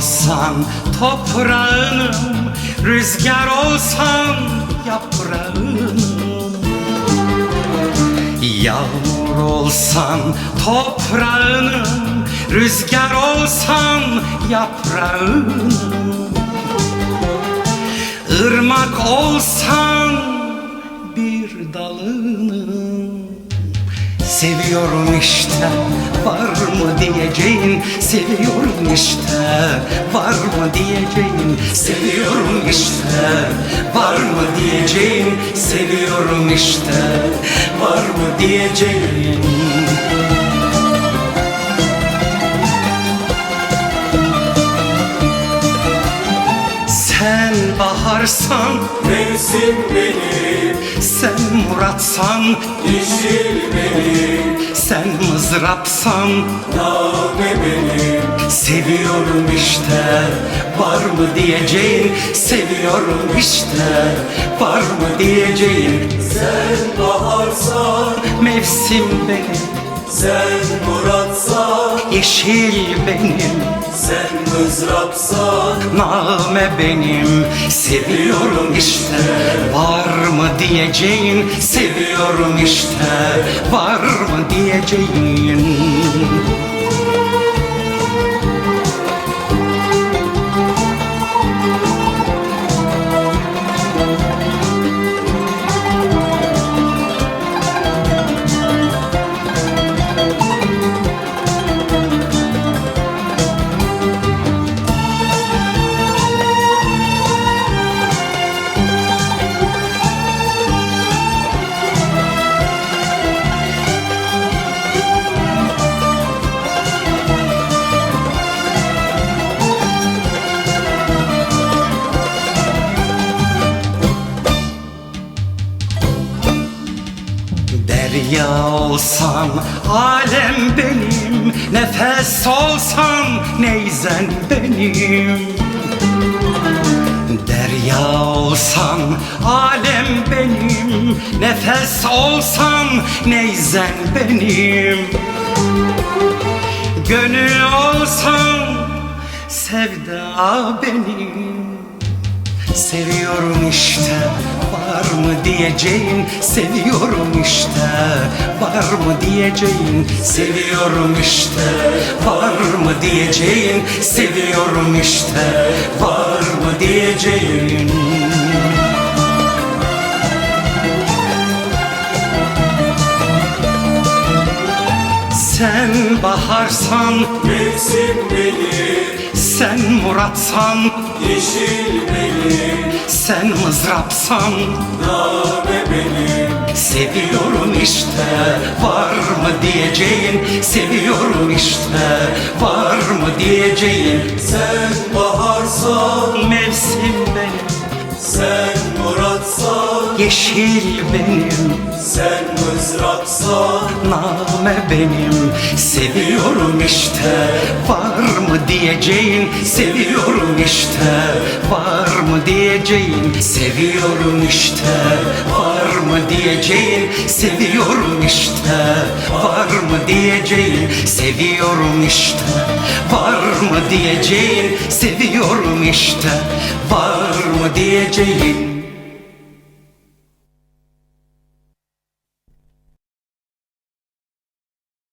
olsan toprağınım Rüzgar olsan yaprağınım Yağmur olsan toprağınım Rüzgar olsan yaprağınım Irmak olsan Seviyorum işte. Var mı diyeceğin? Seviyorum işte. Var mı diyeceğin? Seviyorum işte. Var mı diyeceğin? Seviyorum işte. Var mı diyeceğin? Sen baharsan Mevsim benim, Sen muratsan yeşil benim, Sen mızrapsan name benim. Seviyorum işte Var mı diyeceğin Seviyorum işte Var mı diyeceğin Sen baharsan, Mevsim benim sen muratsan, Yeşil benim. Sen mızrapsan. Name benim. Seviyorum işte. Var mı diyeceğin? Seviyorum işte. Var mı diyeceğin Derya olsam alem benim Nefes olsam neyzen benim. Derya olsam alem benim Nefes olsam neyzen benim. Gönül olsam sevda benim. Seviyorum işte var mı diyeceğin Seviyorum işte. Var mı diyeceğin Seviyorum işte. Var mı diyeceğin Seviyorum işte. Var Sen baharsan, Mevsim benim, sen muratsan yeşil benim, Sen mızrapsan, name benim. Seviyorum işte var mı diyeceğin? Seviyorum işte var mı diyeceğin? Sen baharsan, Mevsim benim sen muratsan, Yeşil benim. Sen mızrapsan. Name benim. Seviyorum işte. Var mı diyeceğin? Seviyorum işte. Var mı diyeceğin? Seviyorum işte. Var mı diyeceğin? Seviyorum işte. Var mı diyeceğin? Seviyorum işte. Var mı diyeceğin? Seviyorum işte. Var mı diyeceğin